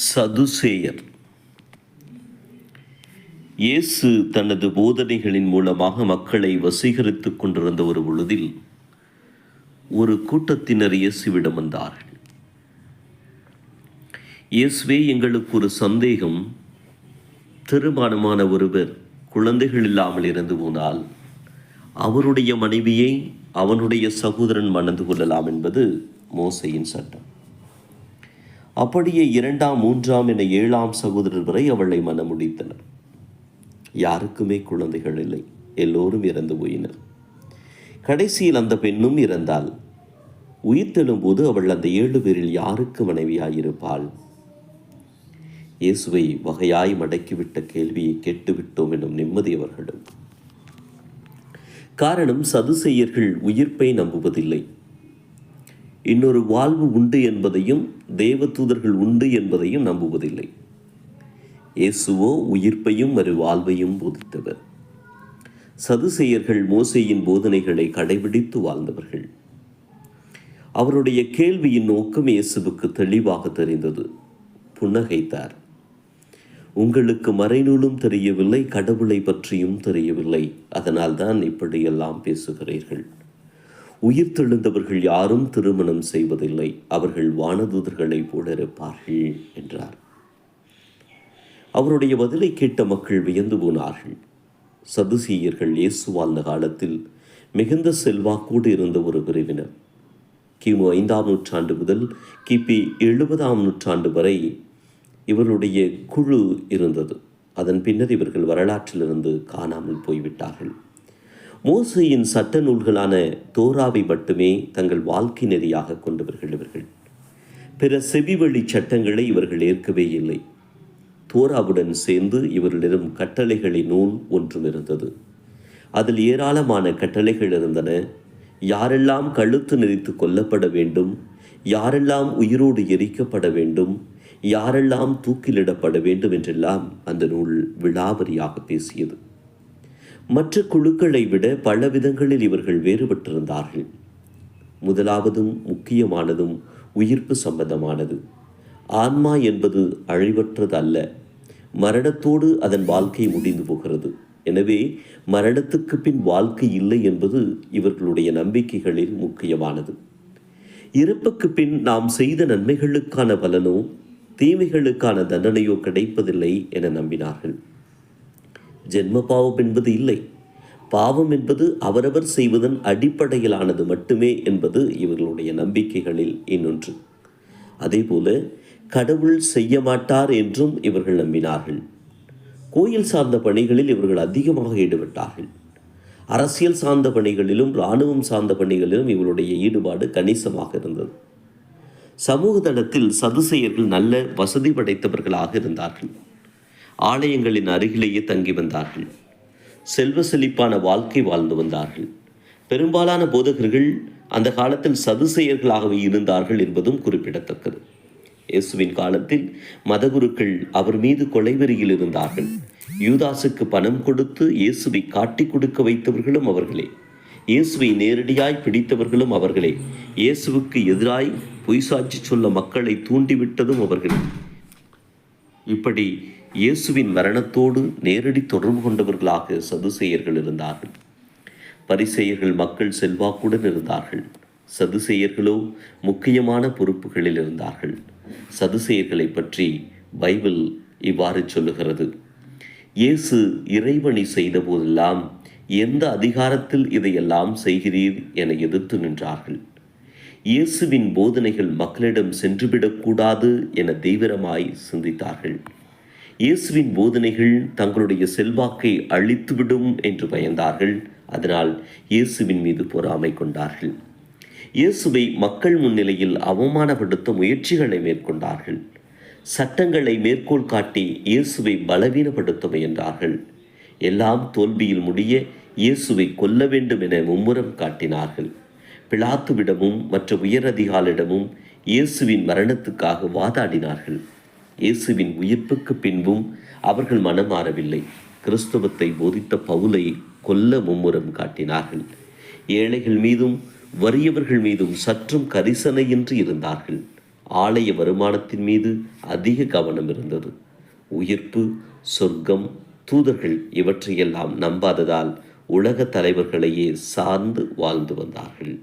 சதுசேயர். இயேசு தனது போதனைகளின் மூலமாக மக்களை வசீகரித்துக் கொண்டிருந்த ஒரு பொழுதில் ஒரு கூட்டத்தினர் இயேசுவிடம் வந்தார்கள் இயேசுவே எங்களுக்கு ஒரு சந்தேகம். திருமணமான ஒருவர் குழந்தைகள் இல்லாமல் இருந்து போனால் அவருடைய மனைவியை அவனுடைய சகோதரன் மணந்து கொள்ளலாம் என்பது மோசையின் சட்டம். அப்படியே இரண்டாம் மூன்றாம் என ஏழாம் சகோதரர் வரை அவளை மனமுடித்தனர். யாருக்குமே குழந்தைகள் இல்லை. எல்லோரும் இறந்து போயினர். கடைசியில் அந்த பெண்ணும் இறந்தாள். உயிர் தெழும்போது அவள் அந்த ஏழு பேரில் யாருக்கு மனைவியாயிருப்பாள்? இயேசுவை வகையாய் மடக்கிவிட்ட கேள்வியை கேட்டுவிட்டோம் எனும் நிம்மதி அவர்களும் காரணம் சதுசெய்யர்கள் உயிர்ப்பை நம்புவதில்லை. இன்னொரு வாழ்வு உண்டு என்பதையும் தேவதூதர்கள் உண்டு என்பதையும் நம்புவதில்லை. இயேசுவோ உயிர்ப்பையும் மறு வாழ்வையும் போதித்தவர். சதுசெயர்கள் மோசையின் போதனைகளை கடைபிடித்து வாழ்ந்தவர்கள். அவருடைய கேள்வியின் நோக்கம் இயேசுவுக்கு தெளிவாக தெரிந்தது. புன்னகைத்தார். உங்களுக்கு மறைநூலும் தெரியவில்லை கடவுளை பற்றியும் தெரியவில்லை. அதனால்தான் இப்படியெல்லாம் பேசுகிறீர்கள். உயிர் தெழுந்தவர்கள் யாரும் திருமணம் செய்வதில்லை. அவர்கள் வானதூதர்களைப் போல இருப்பார்கள் என்றார். அவருடைய பதிலை கேட்ட மக்கள் வியந்து போனார்கள். சதுசீயர்கள் இயேசு வாழ்ந்த காலத்தில் மிகுந்த செல்வாக்கோடு இருந்த ஒரு பிரிவினர். கிமு ஐந்தாம் நூற்றாண்டு முதல் கிபி எழுபதாம் நூற்றாண்டு வரை இவருடைய குழு இருந்தது. அதன் பின்னர் இவர்கள் வரலாற்றிலிருந்து காணாமல் போய்விட்டார்கள். மோசையின் சட்ட நூல்களான தோராவை மட்டுமே தங்கள் வாழ்க்கை நெறியாக கொண்டவர்கள் இவர்கள். பிற செவிவழி சட்டங்களை இவர்கள் ஏற்கவே இல்லை. தோராவுடன் சேர்ந்து இவர்களிடம் கட்டளைகளின் நூல் ஒன்றும் இருந்தது. அதில் ஏராளமான கட்டளைகள் இருந்தன. யாரெல்லாம் கழுத்து நெறித்து கொல்லப்பட வேண்டும் யாரெல்லாம் உயிரோடு எரிக்கப்பட வேண்டும் யாரெல்லாம் தூக்கிலிடப்பட வேண்டும் என்றெல்லாம் அந்த நூல் விழாவரியாக பேசியது. மற்ற குழுக்களை விட பல விதங்களில் இவர்கள் வேறுபட்டிருந்தார்கள். முதலாவதும் முக்கியமானதும் உயிர்ப்பு சம்பந்தமானது. ஆன்மா என்பது அழிவற்றது அல்ல மரணத்தோடு அதன் வாழ்க்கை முடிந்து போகிறது. எனவே மரணத்துக்கு பின் வாழ்க்கை இல்லை என்பது இவர்களுடைய நம்பிக்கைகளில் முக்கியமானது. இறப்புக்கு பின் நாம் செய்த நன்மைகளுக்கான பலனோ தீமைகளுக்கான தண்டனையோ கிடைப்பதில்லை என நம்பினார்கள். ஜென்ம பாவம் என்பது இல்லை. பாவம் என்பது அவரவர் செய்வதன் அடிப்படையிலானது மட்டுமே என்பது இவர்களுடைய நம்பிக்கைகளில் இன்னொன்று. அதேபோல கடவுள் செய்ய மாட்டார் என்றும் இவர்கள் நம்பினார்கள். கோயில் சார்ந்த பணிகளில் இவர்கள் அதிகமாக ஈடுபட்டார்கள். அரசியல் சார்ந்த பணிகளிலும் இராணுவம் சார்ந்த பணிகளிலும் இவருடைய ஈடுபாடு கணிசமாக இருந்தது. சமூக தளத்தில் சதுசெயர்கள் நல்ல வசதி படைத்தவர்களாக இருந்தார்கள். ஆலயங்களின் அருகிலேயே தங்கி வந்தார்கள். செல்வ செழிப்பான வாழ்க்கை வாழ்ந்து வந்தார்கள். பெரும்பாலான போதகர்கள் அந்த காலத்தில் சதுசெயர்களாகவே இருந்தார்கள் என்பதும் குறிப்பிடத்தக்கது. இயேசுவின் காலத்தில் மதகுருக்கள் அவர் மீது கொலைவெறியில் இருந்தார்கள். யூதாசுக்கு பணம் கொடுத்து இயேசுவை காட்டி கொடுக்க வைத்தவர்களும் அவர்களே. இயேசுவை நேரடியாய் பிடித்தவர்களும் அவர்களே. இயேசுவுக்கு எதிராய் பொய் சாட்சி சொல்ல மக்களை தூண்டிவிட்டதும் அவர்களே. இப்படி இயேசுவின் மரணத்தோடு நேரடி தொடர்பு கொண்டவர்களாக சதுசெயர்கள் இருந்தார்கள். பரிசெயர்கள் மக்கள் செல்வாக்குடன் இருந்தார்கள். சதுசெயர்களோ முக்கியமான பொறுப்புகளில் இருந்தார்கள். சதுசெயர்களை பற்றி பைபிள் இவ்வாறு சொல்லுகிறது. இயேசு இறைவணி செய்த போதெல்லாம் எந்த அதிகாரத்தில் இதையெல்லாம் செய்கிறீர் என எதிர்த்து நின்றார்கள். இயேசுவின் போதனைகள் மக்களிடம் சென்றுவிடக்கூடாது என தீவிரமாய் சிந்தித்தார்கள். இயேசுவின் போதனைகள் தங்களுடைய செல்வாக்கை அழித்துவிடும் என்று பயந்தார்கள். அதனால் இயேசுவின் மீது பொறாமை கொண்டார்கள். இயேசுவை மக்கள் முன்னிலையில் அவமானப்படுத்த முயற்சிகளை மேற்கொண்டார்கள். சட்டங்களை மேற்கோள் காட்டி இயேசுவை பலவீனப்படுத்த முயன்றார்கள். எல்லாம் தோல்வியில் முடிய இயேசுவை கொல்ல வேண்டும் என மும்முரம் காட்டினார்கள். பிளாத்துவிடமும் மற்ற உயரதிகாரிடமும் இயேசுவின் மரணத்துக்காக வாதாடினார்கள். இயேசுவின் உயிர்ப்புக்கு பின்பும் அவர்கள் மனம் மாறவில்லை. கிறிஸ்தவத்தை போதித்த பவுலை கொல்ல மும்முரம் காட்டினார்கள். ஏழைகள் மீதும் வறியவர்கள் மீதும் சற்றும் கரிசனையின்றி இருந்தார்கள். ஆலய வருமானத்தின் மீது அதிக கவனம் இருந்தது. உயிர்ப்பு சொர்க்கம் தூதர்கள் இவற்றையெல்லாம் நம்பாததால் உலக தலைவர்களையே சார்ந்து வாழ்ந்து வந்தார்கள்.